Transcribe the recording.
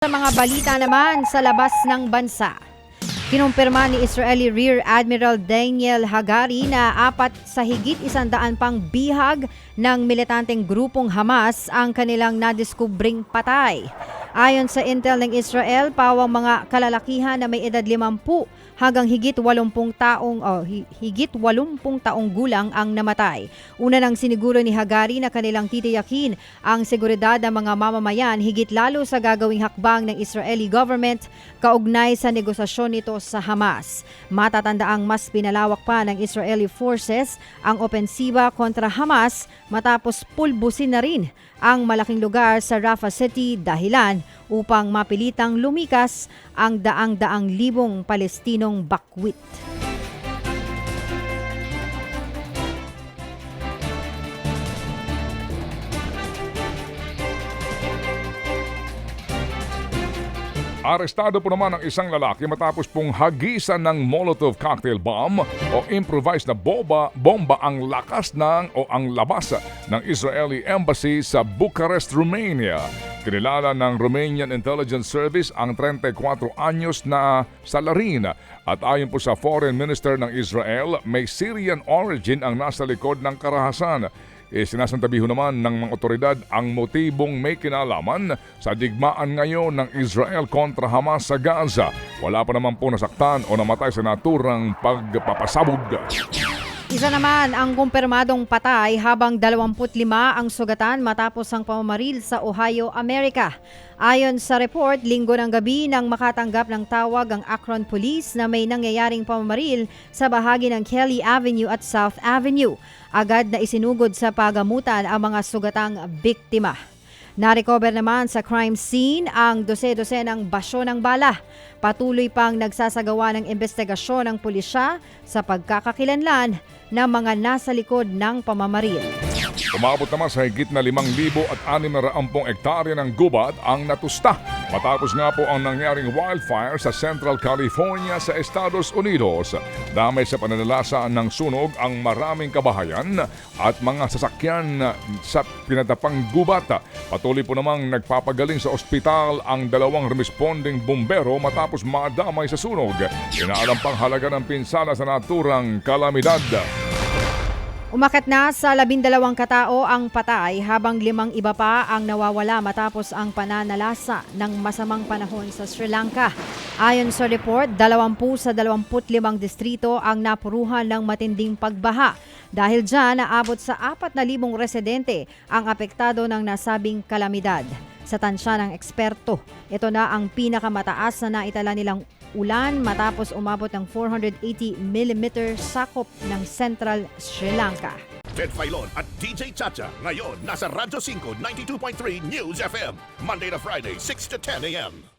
Sa mga balita naman sa labas ng bansa. Kinumpirma ni Israeli Rear Admiral Daniel Hagari na apat sa higit isandaan pang bihag ng militanteng grupong Hamas ang kanilang nadiskubring patay. Ayon sa intel ng Israel, pawang mga kalalakihan na may edad 50 hanggang higit 80 taong oh, hi- higit 80 taong gulang ang namatay. Una nang siniguro ni Hagari na kanilang titiyakin ang seguridad ng mga mamamayan higit lalo sa gagawing hakbang ng Israeli government kaugnay sa negosasyon nito sa Hamas. Matatandaang mas pinalawak pa ng Israeli forces ang opensiba kontra Hamas matapos pulbusin na rin ang malaking lugar sa Rafah City dahilan upang mapilitang lumikas ang daang-daang libong Palestinong bakwit. Arestado po naman ang isang lalaki matapos pong hagisan ng Molotov cocktail bomb o improvised na bomba, bomba ang lakas ng o ang labas ng Israeli Embassy sa Bucharest, Romania. Kinilala ng Romanian Intelligence Service ang 34 anyos na salarin at ayon po sa Foreign Minister ng Israel, may Syrian origin ang nasa likod ng karahasan. E sinasantabiho naman ng mga otoridad ang motibong may kinalaman sa digmaan ngayon ng Israel kontra Hamas sa Gaza. Wala pa naman po nasaktan o namatay sa naturang pagpapasabog. Isa naman ang kumpirmadong patay habang 25 ang sugatan matapos ang pamamaril sa Ohio, Amerika. Ayon sa report, linggo ng gabi nang makatanggap ng tawag ang Akron Police na may nangyayaring pamamaril sa bahagi ng Kelly Avenue at South Avenue. Agad na isinugod sa pagamutan ang mga sugatang biktima. Narecover naman sa crime scene ang dose-dose ng basyo ng bala. Patuloy pang nagsasagawa ng investigasyon ng pulisya sa pagkakakilanlan ng mga nasa likod ng pamamaril. Umabot naman sa higit na 5,000 at 600 ektarya ng gubat ang natusta matapos nga po ang nangyaring wildfire sa Central California sa Estados Unidos. Damay sa pananalasa ng sunog ang maraming kabahayan at mga sasakyan sa pinatapang gubat. Patuloy po namang nagpapagaling sa ospital ang dalawang responding bumbero matapos madamay sa sunog. Inaalam pang halaga ng pinsala sa naturang kalamidad. Umakat na sa labindalawang katao ang patay habang limang iba pa ang nawawala matapos ang pananalasa ng masamang panahon sa Sri Lanka. Ayon sa report, 20 sa 25 distrito ang napuruhan ng matinding pagbaha. Dahil dyan, naabot sa 4,000 residente ang apektado ng nasabing kalamidad. Sa tansya ng eksperto, ito na ang pinakamataas na naitala nilang ulan matapos umabot ng 480 mm sakop ng Central Sri Lanka. Ted Filon at DJ Chacha. Ngayon, nasa Radyo 5, 92.3 News FM. Monday to Friday, 6 to 10 a.m.